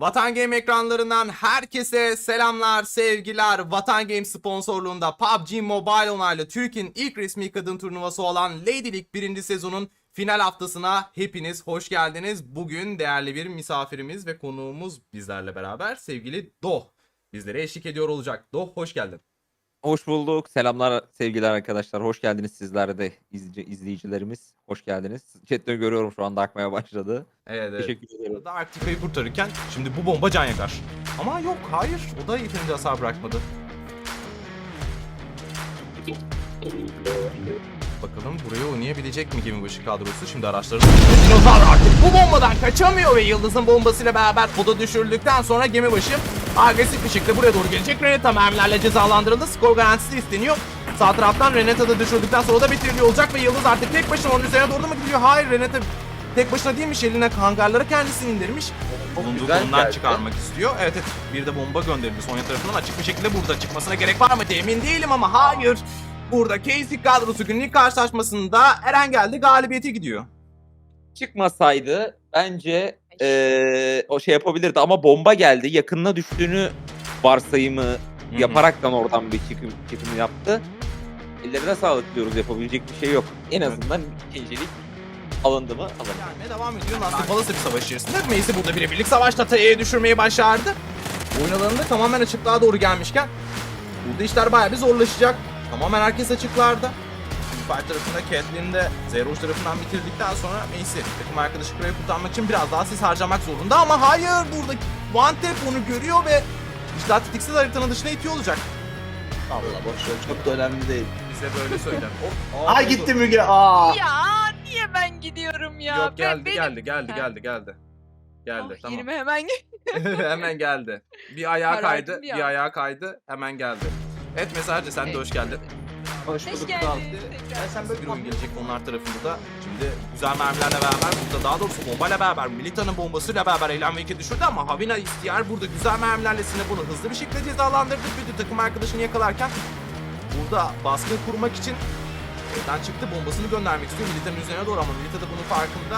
Vatan Game ekranlarından herkese selamlar, sevgiler. Vatan Game sponsorluğunda PUBG Mobile onaylı Türkiye'nin ilk resmi kadın turnuvası olan Lady League 1. sezonun final haftasına hepiniz hoş geldiniz. Bugün değerli bir misafirimiz ve konuğumuz bizlerle beraber sevgili Doh. Bizlere eşlik ediyor olacak. Doh hoş geldin. Hoş bulduk. Selamlar sevgiler arkadaşlar. Hoş geldiniz sizler de izleyici, izleyicilerimiz. Hoş geldiniz. Chatte görüyorum şu anda akmaya başladı. Evet, evet. Teşekkür ederim. Burada Aktife'yi kurtarırken şimdi bu bomba can yakar. Ama yok hayır o da yeterince hasar bırakmadı. Bakalım buraya oynayabilecek mi gemi başı kadrosu? Şimdi araçları Dinozor artık bu bombadan kaçamıyor ve Yıldız'ın bombasıyla beraber o da düşürüldükten sonra gemi başı agresif bir şekilde buraya doğru gelecek. Renata mermilerle cezalandırıldı. Skor garantisi isteniyor. Sağ taraftan Renata da düşürdükten sonra da bitiriliyor olacak ve Yıldız artık tek başına onun üzerine doğru mu gidiyor? Hayır Renata tek başına değilmiş eline hangarlara kendisini indirmiş. Bulunduğu konumdan çıkarmak istiyor. Evet evet bir de bomba gönderildi Sonya tarafından açık bir şekilde burada çıkmasına gerek var mı diye emin değilim ama hayır. Burada Casey kadrosu günlük karşılaşmasında Eren geldi galibiyete gidiyor. Çıkmasaydı bence eee, o şey yapabilirdi ama bomba geldi. Yakınına düştüğünü varsayımı yaparaktan oradan bir çıkım, çıkım yaptı. Ellerine sağlık diyoruz. Yapabilecek bir şey yok. En azından ikincilik alındı mı? Alındı. Gelmeye devam ediyor. Nasıl balası bir savaş içerisinde. Macy burada birebirlik savaşta Taya'yı düşürmeyi başardı. Oyun alanında tamamen açıklığa doğru gelmişken burada işler bayağı bir zorlaşacak. Tamamen herkes açıklarda. Fight tarafında Catelyn de Zeroş tarafından bitirdikten sonra Macy takım arkadaşı Kro'yu kurtarmak için biraz daha sis harcamak zorunda ama hayır burada One Tap onu görüyor ve işte titiksiz haritanın dışına itiyor olacak. Allah boş ver çok da önemli değil. Bize böyle söyler. Hop, Aa gitti Müge. Aa. Ya niye ben gidiyorum ya? Yok geldi Ben- benim- geldi geldi geldi geldi. Geldi Ah, tamam. Yerime hemen gel. hemen geldi. Bir ayağa Karardım kaydı, bir bir ayağa kaydı, hemen geldi. Evet mesajcı sen de hoş geldin. Hoş Hoş bulduk geldin. kral. tekrar. sen böyle Bir oyun gelecek onlar tarafında da. Şimdi güzel mermilerle beraber burada daha doğrusu bombayla beraber Milita'nın bombasıyla beraber Elan Wake'i düşürdü ama Havina ihtiyar burada güzel mermilerle Sinebon'u hızlı bir şekilde cezalandırdı. Bir de takım arkadaşını yakalarken burada baskı kurmak için evden çıktı bombasını göndermek istiyor Milita'nın üzerine doğru ama Milita da bunun farkında.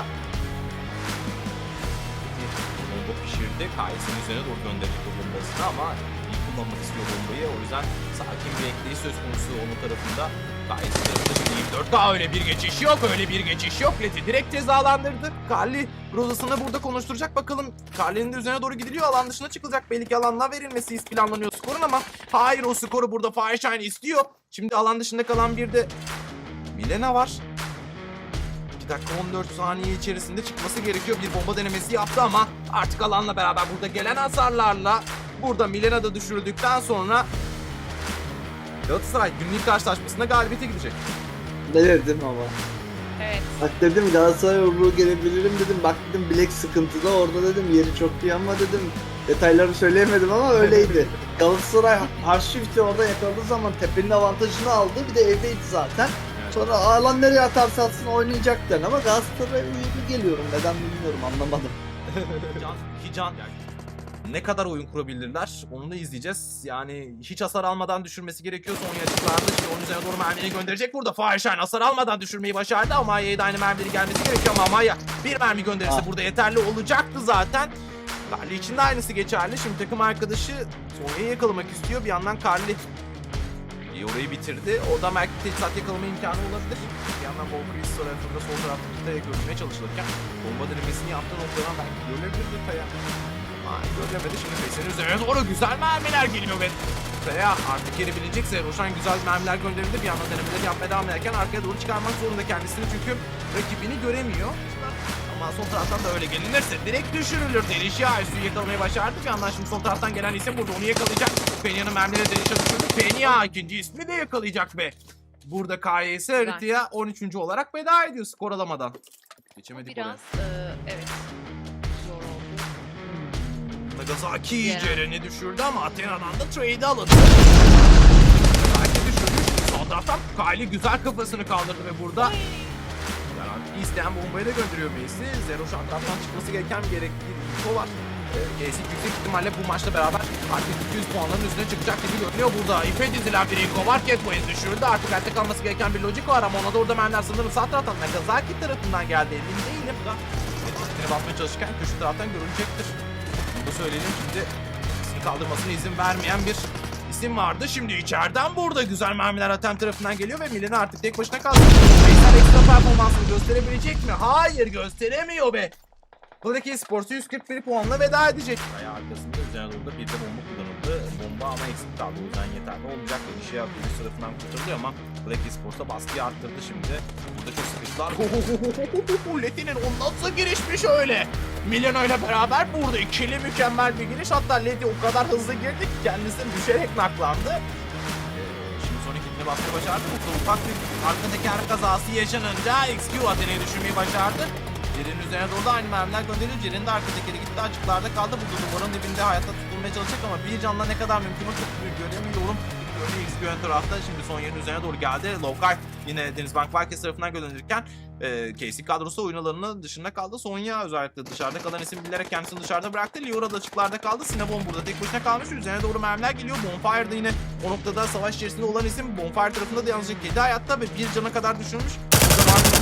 Bomba pişirdi. Kayısının üzerine doğru gönderecek o bombasını ama kullanmak istiyor bombayı. O yüzden sakin bir ekleyiş söz konusu onun tarafında. Tarafında şimdi 24K öyle bir geçiş yok. Öyle bir geçiş yok. Leti direkt cezalandırdı. Carly Rosas'ını burada konuşturacak. Bakalım Carly'nin de üzerine doğru gidiliyor. Alan dışına çıkılacak. Belki alanla verilmesi planlanıyor skorun ama hayır o skoru burada Fireshine istiyor. Şimdi alan dışında kalan bir de Milena var. 2 dakika 14 saniye içerisinde çıkması gerekiyor. Bir bomba denemesi yaptı ama artık alanla beraber burada gelen hasarlarla burada Milena da düşürüldükten sonra Galatasaray günlük karşılaşmasında galibiyete gidecek. Ne dedim ama. Evet. Bak dedim Galatasaray yumruğu gelebilirim dedim. Bak dedim bilek sıkıntıda orada dedim yeri çok iyi ama dedim. Detayları söyleyemedim ama öyleydi. Galatasaray Harşifti orada yakaladığı zaman tepenin avantajını aldı. Bir de evdeydi zaten. Sonra alan nereye atarsa atsın oynayacaklar ama Galatasaray'a uyumlu geliyorum. Neden bilmiyorum anlamadım. can, iki can. Yani ne kadar oyun kurabilirler onu da izleyeceğiz. Yani hiç hasar almadan düşürmesi gerekiyor son yarışlarda. Şimdi onun üzerine doğru mermiyi gönderecek burada. Fireshine hasar almadan düşürmeyi başardı ama Maya'ya da aynı mermileri gelmesi gerekiyor ama Maya bir mermi gönderirse Ah. burada yeterli olacaktı zaten. Carly için de aynısı geçerli. Şimdi takım arkadaşı Sonya'yı yakalamak istiyor. Bir yandan Carly iyi orayı bitirdi. Oradan belki teçhizat yakalama imkanı olabilir. Bir yandan Volkris tarafında sol tarafta Kita'ya görünmeye çalışılırken bomba denemesini yaptığı noktadan belki görülebilirdi Taya. Ama görülemedi. Şimdi Feser'in üzerine doğru güzel mermiler geliyor ve Taya artık geri bilecekse Roshan güzel mermiler gönderildi. Bir yandan denemeleri yapmaya devam ederken arkaya doğru çıkarmak zorunda kendisini çünkü rakibini göremiyor. Ama son taraftan da öyle gelinirse direkt düşürülür. Delişi Aysu'yu yakalamayı başardı. Bir yandan şimdi son taraftan gelen isim burada onu yakalayacak. Penya'nın mermileri Deliş'e düşürdü. Penya ikinci ismi de yakalayacak ve burada KYS haritaya 13. olarak veda ediyor skor alamadan. Geçemedik Biraz e, evet. Nagasaki Yeah. Ceren'i düşürdü ama Athena'dan da trade alındı. Belki düşürmüş. Sağ taraftan Kylie güzel kafasını kaldırdı ve burada Garanti isteyen bombayı da gönderiyor Macy. Zero shot taraftan çıkması gereken gerekli bir info var. Ee, Casey yüksek ihtimalle bu maçla beraber artık 200 puanların üstüne çıkacak gibi görünüyor burada. İpe dizilen bir info var. Catboy'un düşürüldü. Artık hayatta kalması gereken bir lojik var ama ona da orada mermiler sanırım sağ taraftan Nagasaki tarafından geldi. Emin değilim. Basmaya çalışırken köşe taraftan görülecektir. Da söyleyelim şimdi ikisini kaldırmasına izin vermeyen bir isim vardı. Şimdi içeriden burada güzel mermiler Atem tarafından geliyor ve Milan artık tek başına kaldı. Veysel ekstra performansını gösterebilecek mi? Hayır gösteremiyor be. Buradaki sporcu 141 puanla veda edecek. Ayağı arkasında üzerine doğru da bir de bomba kullanıldı. Bomba ama eksik kaldı o yüzden yeterli olmayacak. Bir şey yapıyor tarafından kurtarılıyor ama Black Esports'a baskıyı arttırdı şimdi. Burada çok sıkıştılar. Leti'nin o nasıl girişmiş öyle? Milano ile beraber burada ikili mükemmel bir giriş. Hatta Leti o kadar hızlı girdi ki kendisi düşerek naklandı. Ee, Şimdi son ikilini baskı başardı. Burada ufak bir arka teker kazası yaşanınca XQ Athena'yı düşürmeyi başardı. Ceren'in üzerine doğru da aynı mermiler gönderiliyor. Ceren'in de arka tekeri gitti açıklarda kaldı. Burada duvarın dibinde hayatta tutulmaya çalışacak ama bir canla ne kadar mümkün o çok göremiyorum. Böyle XQ ön tarafta şimdi son yerin üzerine doğru geldi. Lowkite yine Denizbank Valkes tarafından gönderilirken e, KC kadrosu oyun alanının dışında kaldı. Sonya özellikle dışarıda kalan isim bilerek kendisini dışarıda bıraktı. Liora da açıklarda kaldı. Cinnabon burada tek başına kalmış. Üzerine doğru mermiler geliyor. Bonfire'da yine o noktada savaş içerisinde olan isim Bonfire tarafında da yalnızca 7 hayatta ve bir cana kadar düşürmüş.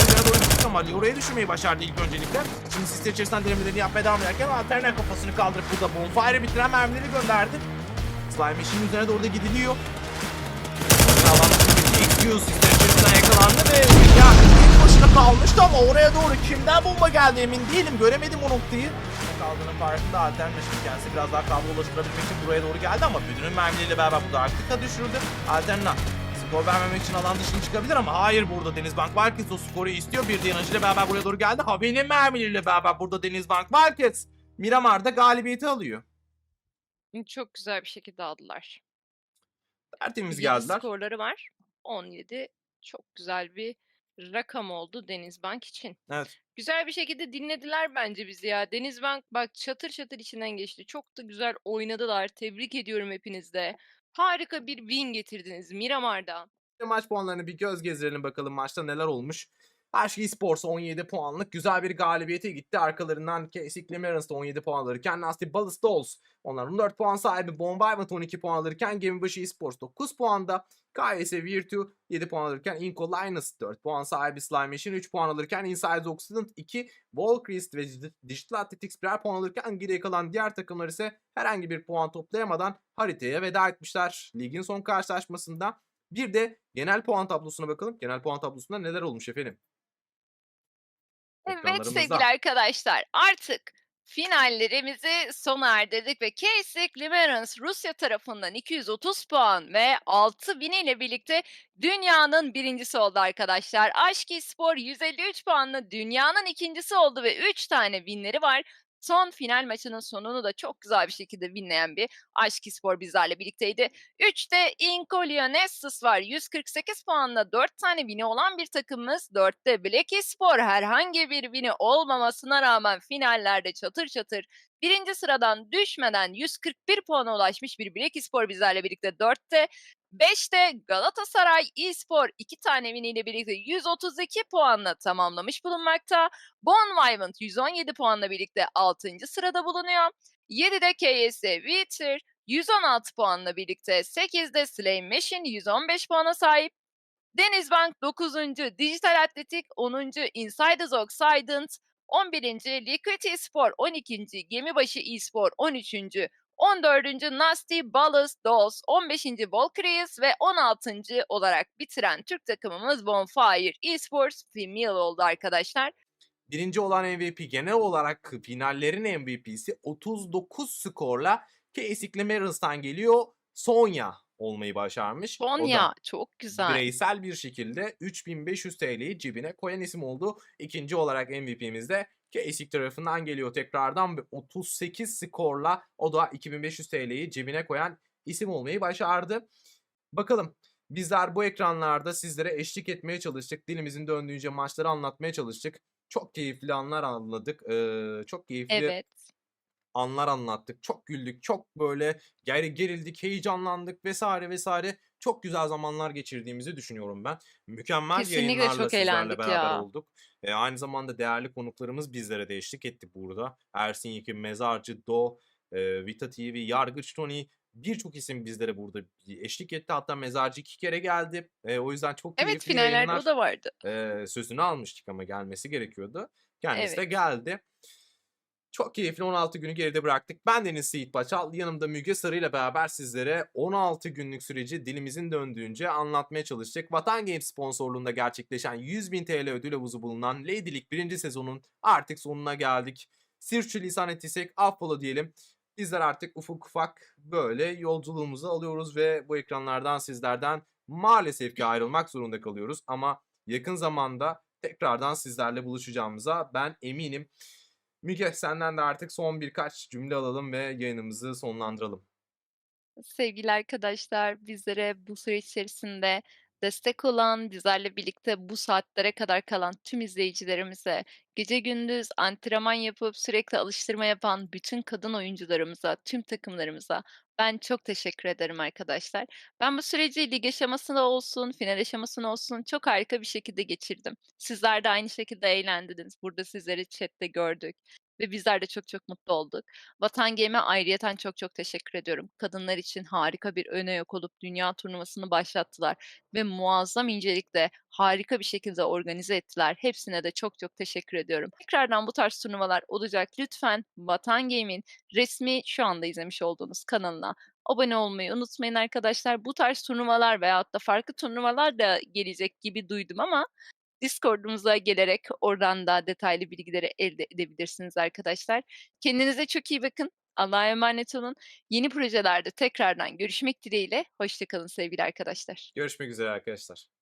Üzerine doğru gittik ama Liora'yı düşürmeyi başardı ilk öncelikle. Şimdi sister içerisinden denemelerini yapmaya devam ederken Alterna kafasını kaldırıp burada Bonfire'ı bitiren mermileri gönderdi. Slime işin üzerine doğru da gidiliyor. Sister içerisinden yakalandı ya başına kalmıştı ama oraya doğru kimden bomba geldi emin değilim. Göremedim o noktayı. Kaldığının farkında Alterna şimdi kendisi biraz daha kablo ulaştırabilmek için buraya doğru geldi ama bütünün mermileriyle beraber burada Arktika düşürdü. Alterna skor vermemek için alan dışına çıkabilir ama hayır burada Denizbank Markets o skoru istiyor. Bir de yanıcıyla beraber buraya doğru geldi. Habenin mermileriyle beraber burada Denizbank Markets Miramar'da galibiyeti alıyor. Çok güzel bir şekilde aldılar. Tertemiz Yedi geldiler. skorları var. 17 çok güzel bir rakam oldu Denizbank için. Evet. Güzel bir şekilde dinlediler bence bizi ya. Denizbank bak çatır çatır içinden geçti. Çok da güzel oynadılar. Tebrik ediyorum hepiniz de. Harika bir win getirdiniz Miramar'dan. maç puanlarını bir göz gezdirelim bakalım maçta neler olmuş. Hershey Sports 17 puanlık güzel bir galibiyete gitti. Arkalarından Casey Clemens de 17 puan alırken Nasty Ballast Dolls onlar 14 puan sahibi. Bombardment 12 puan alırken Gemibaşı Esports 9 puanda. KS Virtu 7 puan alırken Inco Linus 4 puan sahibi Slime Machine 3 puan alırken Inside Occident 2, Volcrest ve Digital Athletics birer puan alırken geriye kalan diğer takımlar ise herhangi bir puan toplayamadan haritaya veda etmişler. Ligin son karşılaşmasında bir de genel puan tablosuna bakalım. Genel puan tablosunda neler olmuş efendim? Evet sevgili arkadaşlar artık finallerimizi sona erdirdik ve Casey Clemens Rusya tarafından 230 puan ve 6 bin ile birlikte dünyanın birincisi oldu arkadaşlar. Aşki Spor 153 puanla dünyanın ikincisi oldu ve 3 tane winleri var. Son final maçının sonunu da çok güzel bir şekilde winleyen bir Aşki Spor bizlerle birlikteydi. 3'te Inco Leonessus var. 148 puanla 4 tane win'i olan bir takımımız. 4'te Black Spor herhangi bir win'i olmamasına rağmen finallerde çatır çatır birinci sıradan düşmeden 141 puana ulaşmış bir Black Spor bizlerle birlikte 4'te. 5'te Galatasaray eSpor 2 tane win ile birlikte 132 puanla tamamlamış bulunmakta. Bon Vivant 117 puanla birlikte 6. sırada bulunuyor. 7'de KS Wither 116 puanla birlikte 8'de Slay Machine 115 puana sahip. Denizbank 9. Dijital Atletik 10. Insiders Oxidant 11. Liquidity Spor 12. Gemibaşı Espor 13. 14. Nasty Ballast Dolls 15. Volcreus ve 16. olarak bitiren Türk takımımız Bonfire Esports Female oldu arkadaşlar. Birinci olan MVP genel olarak finallerin MVP'si 39 skorla Casey Clemens'tan geliyor. Sonya olmayı başarmış. Sonya çok güzel. bireysel bir şekilde 3500 TL'yi cebine koyan isim oldu. İkinci olarak MVP'miz de Kasich tarafından geliyor tekrardan ve 38 skorla o da 2500 TL'yi cebine koyan isim olmayı başardı. Bakalım bizler bu ekranlarda sizlere eşlik etmeye çalıştık. Dilimizin döndüğünce maçları anlatmaya çalıştık. Çok keyifli anlar anladık. Ee, çok keyifli Evet. Anlar anlattık. Çok güldük. Çok böyle geri gerildik, heyecanlandık vesaire vesaire. Çok güzel zamanlar geçirdiğimizi düşünüyorum ben. Mükemmel Kesinlikle yayınlarla çok sizlerle beraber ya. olduk. E, aynı zamanda değerli konuklarımız bizlere de eşlik etti burada. Ersin Yekin, Mezarcı, Do, e, Vita TV, Yargıç Tony birçok isim bizlere burada eşlik etti. Hatta Mezarcı iki kere geldi. E, o yüzden çok keyifli Evet finallerde yayınlar o da vardı. e, sözünü almıştık ama gelmesi gerekiyordu. Kendisi de Evet. geldi. Çok keyifli 16 günü geride bıraktık. Ben Deniz Seyit Paçal. Yanımda Müge Sarı ile beraber sizlere 16 günlük süreci dilimizin döndüğünce anlatmaya çalıştık. Vatan Games sponsorluğunda gerçekleşen 100.000 TL ödül havuzu bulunan Lady League 1. sezonun artık sonuna geldik. Sirçülisan ettiysek affola diyelim. Bizler artık ufak ufak böyle yolculuğumuzu alıyoruz ve bu ekranlardan sizlerden maalesef ki ayrılmak zorunda kalıyoruz. Ama yakın zamanda tekrardan sizlerle buluşacağımıza ben eminim. Müge senden de artık son birkaç cümle alalım ve yayınımızı sonlandıralım. Sevgili arkadaşlar, bizlere bu süreç içerisinde destek olan, bizlerle birlikte bu saatlere kadar kalan tüm izleyicilerimize, gece gündüz antrenman yapıp sürekli alıştırma yapan bütün kadın oyuncularımıza, tüm takımlarımıza ben çok teşekkür ederim arkadaşlar. Ben bu süreci lig aşamasında olsun, final aşamasında olsun çok harika bir şekilde geçirdim. Sizler de aynı şekilde eğlendiniz. Burada sizleri chatte gördük ve bizler de çok çok mutlu olduk. Vatan Game'e ayrıyeten çok çok teşekkür ediyorum. Kadınlar için harika bir öne yok olup dünya turnuvasını başlattılar ve muazzam incelikle harika bir şekilde organize ettiler. Hepsine de çok çok teşekkür ediyorum. Tekrardan bu tarz turnuvalar olacak. Lütfen Vatan Game'in resmi şu anda izlemiş olduğunuz kanalına abone olmayı unutmayın arkadaşlar. Bu tarz turnuvalar veyahut da farklı turnuvalar da gelecek gibi duydum ama Discord'umuza gelerek oradan da detaylı bilgileri elde edebilirsiniz arkadaşlar. Kendinize çok iyi bakın. Allah'a emanet olun. Yeni projelerde tekrardan görüşmek dileğiyle. Hoşçakalın sevgili arkadaşlar. Görüşmek üzere arkadaşlar.